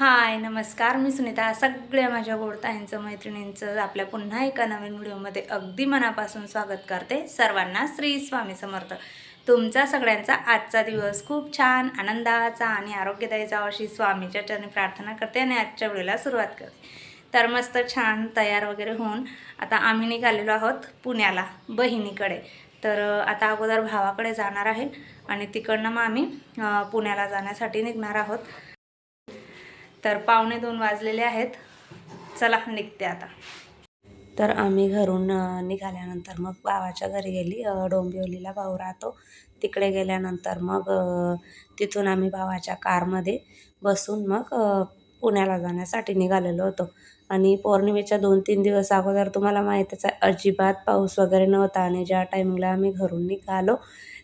हाय नमस्कार. मी सुनीता. सगळ्या माझ्या गोडताईंचं मैत्रिणींचं आपल्या पुन्हा एका नवीन व्हिडिओमध्ये अगदी मनापासून स्वागत करते सर्वांना श्री स्वामी समर्थ. तुमचा सगळ्यांचा आजचा दिवस खूप छान आनंदाचा आणि आरोग्यदायी जावा अशी स्वामीच्या चरणी प्रार्थना करते आणि आजच्या वेळेला सुरुवात करते. तर मस्त छान तयार वगैरे होऊन आता आम्ही निघालेलो आहोत पुण्याला बहिणीकडे. तर आता अगोदर भावाकडे जाणार आहे आणि तिकडनं मग आम्ही पुण्याला जाण्यासाठी निघणार आहोत. तर पावणे दोन वाजलेले आहेत. चला निघते आता. तर आम्ही घरून निघाल्यानंतर मग भावाच्या घरी गेली. डोंबिवलीला भाऊ राहतो. तिकडे गेल्यानंतर मग तिथून आम्ही भावाच्या कारमध्ये बसून मग पुण्याला जाण्यासाठी निघालेलो होतो. आणि पौर्णिमेच्या दोन तीन दिवस अगोदर तुम्हाला माहीतच आहे अजिबात पाऊस वगैरे नव्हता आणि ज्या टायमिंगला आम्ही घरून निघालो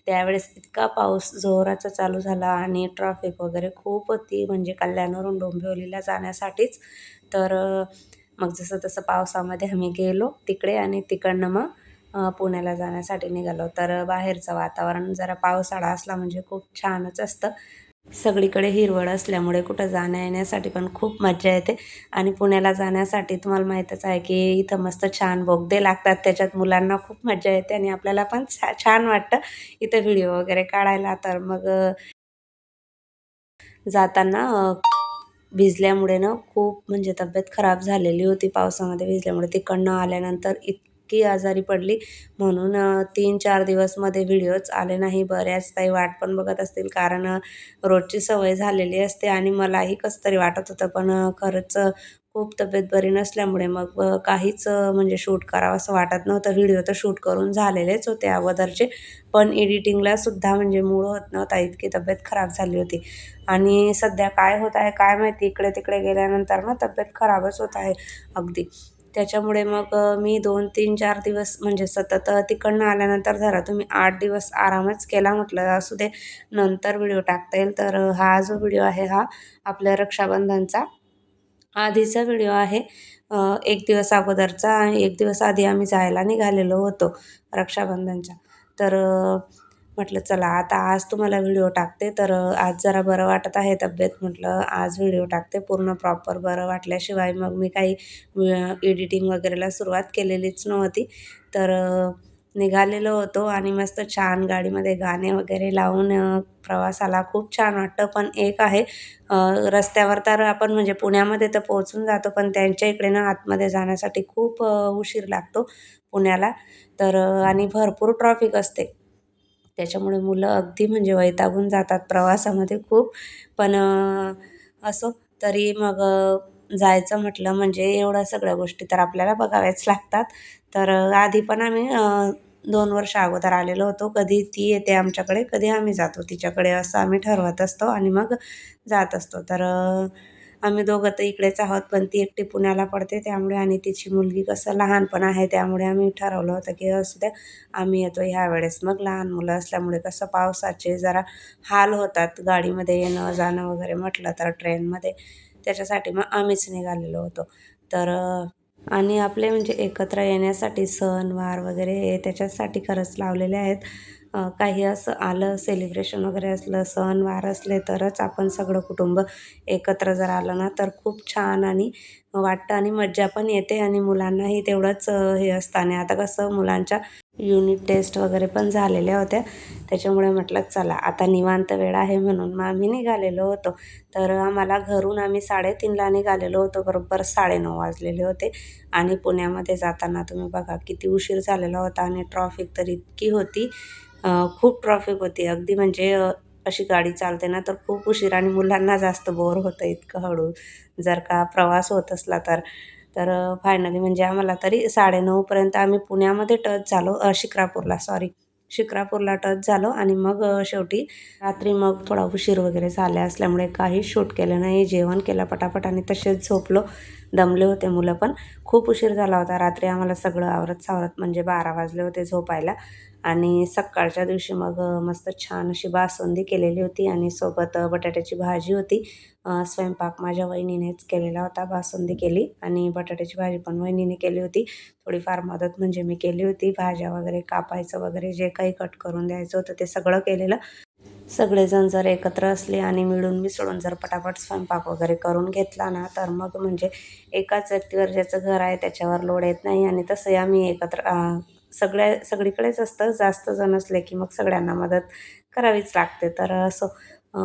त्यावेळेस इतका पाऊस जोराचा चालू झाला आणि ट्रॅफिक वगैरे खूप होती. म्हणजे कल्याणवरून डोंबिवलीला जाण्यासाठीच. तर मग जसं तसं पावसामध्ये आम्ही गेलो तिकडे आणि तिकडनं मग पुण्याला जाण्यासाठी निघालो. तर बाहेरचं वातावरण जरा पावसाळा असला म्हणजे खूप छानच असतं. सगळीकडे हिरवळ असल्यामुळे कुठं जाण्या येण्यासाठी पण खूप मज्जा येते. आणि पुण्याला जाण्यासाठी तुम्हाला माहीतच आहे की इथं मस्त छान बोगदे लागतात. त्याच्यात मुलांना खूप मज्जा येते आणि आपल्याला पण छा छान वाटतं इथं व्हिडिओ वगैरे काढायला. तर मग जाताना भिजल्यामुळे ना खूप म्हणजे तब्येत खराब झालेली होती पावसामध्ये. भिजल्यामुळे तिकडनं आल्यानंतर इतकी आजारी पडली. म्हणून तीन चार दिवसमध्ये व्हिडिओच आले नाही. बऱ्याच ताई वाट पण बघत असतील. कारण रोजची सवय झालेली असते आणि मलाही कसं तरी वाटत होतं. पण खरंच खूप तब्येत बरी नसल्यामुळे मग काहीच म्हणजे शूट करावं असं वाटत नव्हतं. व्हिडिओ तर शूट करून झालेलेच होते अगोदरचे. पण एडिटिंगला सुद्धा म्हणजे मूळ होत नव्हता. इतकी तब्येत खराब झाली होती. आणि सध्या काय होत आहे काय माहिती? इकडे तिकडे गेल्यानंतर ना तब्येत खराबच होत आहे. अगदी. त्याच्यामुळे मग मी दोन तीन चार दिवस म्हणजे सतत तिकडनं आल्यानंतर जरा तुम्ही आठ दिवस आरामच केला म्हटलं असू दे. नंतर व्हिडिओ टाकता येईल. तर हा जो व्हिडिओ आहे हा आपल्या रक्षाबंधनचा आधीचा व्हिडिओ आहे. एक दिवस अगोदरचा आणि एक दिवस आधी आम्ही जायला निघालेलो होतो रक्षाबंधनच्या. तर म्हटलं चला आता आज तुम्हाला व्हिडिओ टाकते तर आज जरा बरं वाटत आहे तब्येत म्हटलं. आज व्हिडिओ टाकते पूर्ण प्रॉपर बरं वाटल्याशिवाय मग मी काही एडिटिंग वगैरेला सुरुवात केलेलीच नव्हती. तर निघालेलो होतो आणि मस्त छान गाडीमध्ये गाणे वगैरे लावून प्रवासाला खूप छान वाटतं. पण एक आहे रस्त्यावर तर आपण म्हणजे पुण्यामध्ये तर पोहोचून जातो पण त्यांच्या इकडे ना आतमध्ये जाण्यासाठी खूप उशीर लागतो पुण्याला. तर आणि भरपूर ट्रॉफिक असते. त्याच्यामुळे मुलं अगदी म्हणजे वैतागून जातात प्रवासामध्ये खूप. पण असो तरी मग जायचं म्हटलं म्हणजे एवढ्या सगळ्या गोष्टी तर आपल्याला बघाव्याच लागतात. तर आधी पण आम्ही दोन वर्ष अगोदर आलेलो होतो. कधी ती येते आमच्याकडे कधी आम्ही जातो तिच्याकडे असं आम्ही ठरवत असतो आणि मग जात असतो. तर आम्ही दोघं तर इकडेच आहोत पण ती एकटी पुण्याला पडते त्यामुळे आणि तिची मुलगी कसं लहानपण आहे त्यामुळे आम्ही ठरवलं होतं की असू द्या आम्ही येतो ह्या वेळेस मग लहान मुलं असल्यामुळे कसं पावसाचे जरा हाल होतात गाडीमध्ये येणं जाणं वगैरे म्हटलं तर ट्रेनमध्ये. त्याच्यासाठी मग आम्हीच निघालेलो होतो. तर आणि आपले म्हणजे एकत्र येण्यासाठी सण वार वगैरे हे त्याच्यासाठी खरंच लावलेले आहेत. काही असं आलं सेलिब्रेशन वगैरे असलं सण वार असले तरच आपण सगळं कुटुंब एकत्र जर आलं ना तर खूप छान आणि वाटतं आणि मज्जा पण येते आणि मुलांनाही तेवढंच हे असतं. आणि आता कसं मुलांच्या युनिट टेस्ट वगैरे पण झालेल्या होत्या. त्याच्यामुळे म्हटलं चला आता निवांत वेळ आहे म्हणून मग आम्ही निघालेलो होतो. तर आम्हाला घरून आम्ही साडेतीनला निघालेलो होतो. बरोबर साडेनऊ वाजलेले होते. आणि पुण्यामध्ये जाताना तुम्ही बघा किती उशीर झालेला होता आणि ट्रॉफिक तर इतकी होती. खूप ट्रॉफिक होती. अगदी म्हणजे अशी गाडी चालते ना तर खूप उशीर आणि मुलांना जास्त बोर होतं इतकं हळू. जर का प्रवास होत असला तर तर फायनली म्हणजे आम्हाला तरी साडेनऊपर्यंत आम्ही पुण्यामध्ये टच झालो शिक्रापूरला सॉरी शिक्रापूरला टच झालो आणि मग शेवटी रात्री मग थोडा उशीर वगैरे झाल्या असल्यामुळे काही शूट केलं नाही जेवण केलं पटापट आणि तसेच झोपलो. दमले होते मुलं पण. खूप उशीर झाला होता रात्री आम्हाला सगळं आवरत सावरत म्हणजे बारा वाजले होते झोपायला. आणि सकाळच्या दिवशी मग मस्त छान अशी बासुंदी केलेली होती आणि सोबत बटाट्याची भाजी होती. स्वयंपाक माझ्या वहिनीनेच केलेला होता बासुंदी केली आणि बटाट्याची भाजी पण वहिनीने केली होती. थोडीफार मदत म्हणजे मी केली होती. भाज्या वगैरे कापायचं वगैरे जे काही कट करून द्यायचं होतं ते सगळं केलेलं. सगळेजण जर एकत्र असले आणि मिळून मिसळून जर पटापट स्वयंपाक वगैरे करून घेतला ना तर मग म्हणजे एकाच व्यक्तीवर ज्याचं घर आहे त्याच्यावर लोड येत नाही आणि तसंही आम्ही एकत्र सगळ्या सगळीकडेच असतं जास्त जण असले की मग सगळ्यांना मदत करावीच लागते. तर असं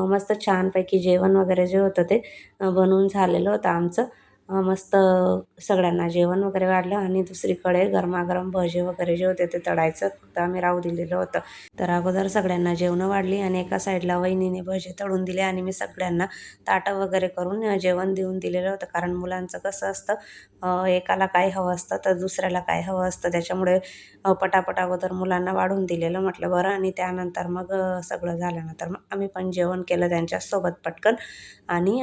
मस्त छानपैकी जेवण वगैरे जे होतं ते बनवून झालेलं होतं आमचं. मस्त सगळ्यांना जेवण वगैरे वाढलं आणि दुसरीकडे गरमागरम भजे वगैरे जे होते ते तळायचं. फक्त आम्ही राहू दिलेलं होतं. तर अगोदर सगळ्यांना जेवणं वाढली आणि एका साईडला वहिनीने भजे तळून दिले आणि मी सगळ्यांना ताटं वगैरे करून जेवण देऊन दिलेलं होतं. कारण मुलांचं कसं असतं एकाला काय हवं असतं तर दुसऱ्याला काय हवं असतं. त्याच्यामुळे पटापट अगोदर मुलांना वाढून दिलेलं म्हटलं बरं आणि त्यानंतर मग सगळं झाल्यानंतर मग आम्ही पण जेवण केलं त्यांच्यासोबत पटकन. आणि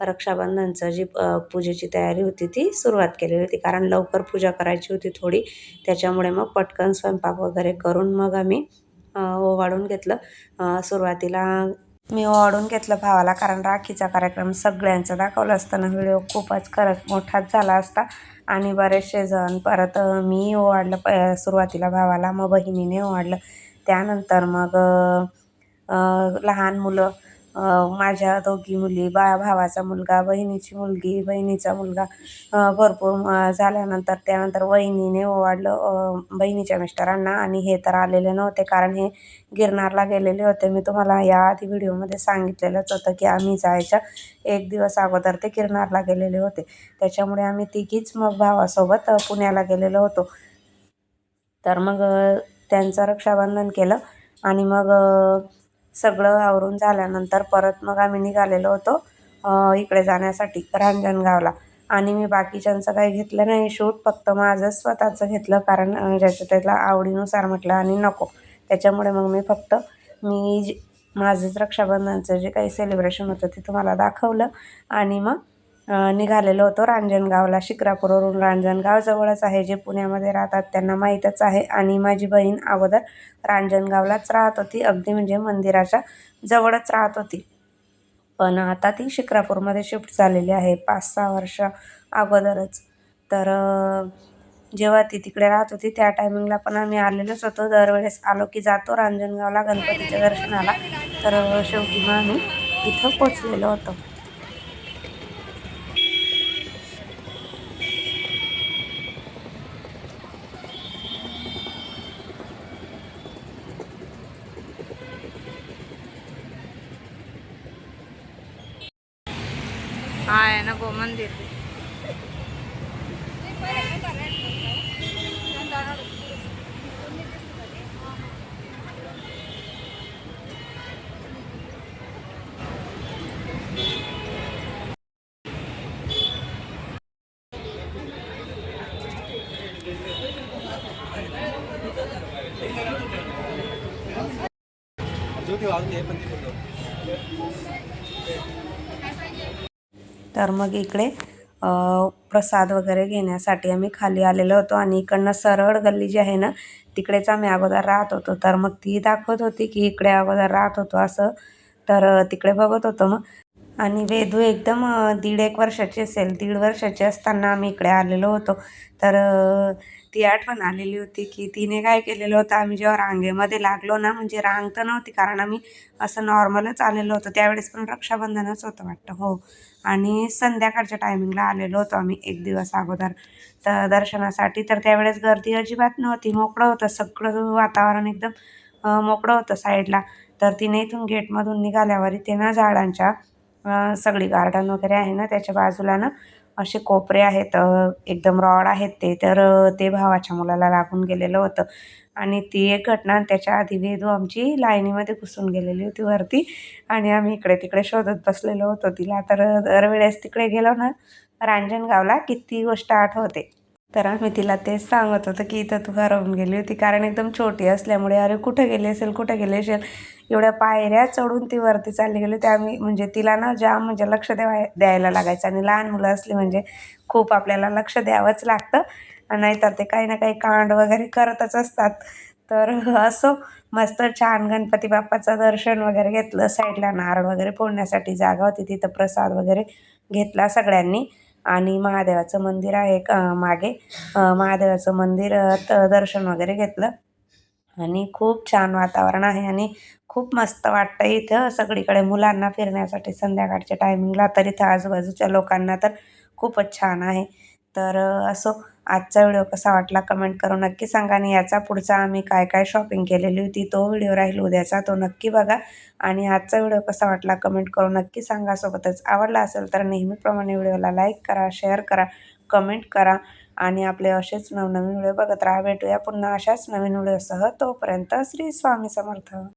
रक्षाबंधनचं जी पूजेची तयारी होती ती सुरुवात केलेली होती. कारण लवकर पूजा करायची होती थोडी. त्याच्यामुळे मग पटकन स्वयंपाक वगैरे करून मग आम्ही ओवाळून घेतलं. सुरुवातीला मी ओवाळून घेतलं भावाला. कारण राखीचा कार्यक्रम सगळ्यांचा दाखवला असताना व्हिडिओ खूपच खरंच मोठाच झाला असता. आणि बरेचसे जण परत मी ओवाळलं प सुरुवातीला भावाला मग बहिणीने ओवाळलं. त्यानंतर मग लहान मुलं माझ्या दोघी मुली बा भावाचा मुलगा बहिणीची मुलगी बहिणीचा मुलगा भरपूर झाल्यानंतर त्यानंतर वहिनीने ओवाडलं बहिणीच्या मिस्टरांना आणि हे तर आलेले नव्हते कारण हे गिरनारला गेलेले होते. मी तुम्हाला याआधी व्हिडिओमध्ये सांगितलेलंच होतं की आम्ही जायच्या एक दिवस अगोदर ते गिरनारला गेलेले होते. त्याच्यामुळे आम्ही तिघीच मग भावासोबत पुण्याला गेलेलो होतो. तर मग त्यांचं रक्षाबंधन केलं आणि मग सगळं आवरून झाल्यानंतर परत मग आम्ही निघालेलो होतो इकडे जाण्यासाठी रांजणगावला. आणि मी बाकीच्यांचं काही घेतलं नाही शूट फक्त माझं स्वतःचं घेतलं कारण ज्याच्या त्याला आवडीनुसार म्हटलं आणि नको. त्याच्यामुळे मग मी फक्त मी जे माझंच रक्षाबंधनचं जे काही सेलिब्रेशन होतं ते तुम्हाला दाखवलं आणि मग निघालेलो होतो रांजणगावला. शिक्रापूरवरून रांजणगाव जवळच आहे जे पुण्यामध्ये राहतात त्यांना माहीतच आहे. आणि माझी बहीण अगोदर रांजणगावलाच राहत होती अगदी म्हणजे मंदिराच्या जवळच राहत होती. पण आता ती शिक्रापूरमध्ये शिफ्ट झालेली आहे पाच सहा वर्ष अगोदरच. तर जेव्हा ती तिकडे राहत होती त्या टायमिंगला पण आम्ही आलेलोच होतो. दरवेळेस आलो की जातो रांजणगावला गणपतीच्या दर्शनाला. तर शेवटी मग आम्ही इथं पोचलेलो होतो. तर मग इकडे प्रसाद वगैरे घेण्यासाठी आम्ही खाली आलेलो होतो आणि इकडनं सरळ गल्ली जी आहे ना तिकडेच आम्ही अगोदर राहत होतो. तर मग ती दाखवत होती की इकडे अगोदर राहत होतो असं. तर तिकडे बघत होतो मग. आणि वेदू एकदम दीड एक वर्षाची असेल. दीड वर्षाची असताना आम्ही इकडे आलेलो होतो. तर ती आठवण आलेली होती की तिने काय केलेलं होतं आम्ही जेव्हा रांगेमध्ये लागलो ना म्हणजे रांग तर नव्हती कारण आम्ही असं नॉर्मलच आलेलो होतो. त्यावेळेस पण रक्षाबंधनच होतं वाटतं हो. आणि संध्याकाळच्या टायमिंगला आलेलो होतो आम्ही एक दिवस अगोदर तर दर्शनासाठी. तर त्यावेळेस गर्दी अजिबात नव्हती मोकळं होतं. सगळं वातावरण एकदम मोकळं होतं साईडला. तर तिने इथून गेटमधून निघाल्यावर इथे ना झाडांच्या अ, सगळी गार्डन वगैरे आहे ना त्याच्या बाजूला ना असे कोपरे आहेत एकदम रॉड आहेत ते. तर ते भावाच्या मुलाला लागून गेलेलं होतं. आणि ती एक घटना त्याच्या आधी वेदू आमची लाईनीमध्ये घुसून गेलेली होती वरती. आणि आम्ही इकडे तिकडे शोधत बसलेलो होतो तिला. तर दरवेळेस तिकडे गेलो ना रांजणगावला की ती गोष्ट आठवते. तर आम्ही तिला तेच सांगत होतो की इथं तू हरवून गेली होती कारण एकदम छोटी असल्यामुळे अरे कुठं गेली असेल कुठं गेली असेल? एवढ्या पायऱ्या चढून ती वरती चालली गेली होती. आम्ही म्हणजे तिला ना जाम म्हणजे लक्ष द्यावा द्यायला लागायचं आणि लहान मुलं असली म्हणजे खूप आपल्याला लक्ष द्यावंच लागतं. नाहीतर ते काही ना काही कांड वगैरे करतच असतात. तर असं मस्त छान गणपती बाप्पाचं दर्शन वगैरे घेतलं साईडला नारळ वगैरे फोडण्यासाठी जागा होती तिथं प्रसाद वगैरे घेतला सगळ्यांनी. आणि महादेवाचं मंदिर आहे मागे. महादेवाचं मंदिर दर्शन वगैरे घेतलं. आणि खूप छान वातावरण आहे आणि खूप मस्त वाटतं इथं. सगळीकडे मुलांना फिरण्यासाठी संध्याकाळच्या टायमिंगला तर इथं आजूबाजूच्या लोकांना तर खूपच छान आहे. तर असो आजचा व्हिडिओ कसा वाटला कमेंट करून नक्की सांगा आणि याचा पुढचा आम्ही काय काय शॉपिंग केलेली होती तो व्हिडिओ राहील उद्याचा तो नक्की बघा. आणि आजचा व्हिडिओ कसा वाटला कमेंट करून नक्की सांगा. सोबतच आवडला असेल तर नेहमीप्रमाणे व्हिडिओला लाईक करा शेअर करा कमेंट करा. आणि आपले असेच नवनवीन व्हिडिओ बघत राहा. भेटूया पुन्हा अशाच नवीन व्हिडिओसह. तोपर्यंत श्री स्वामी समर्थ.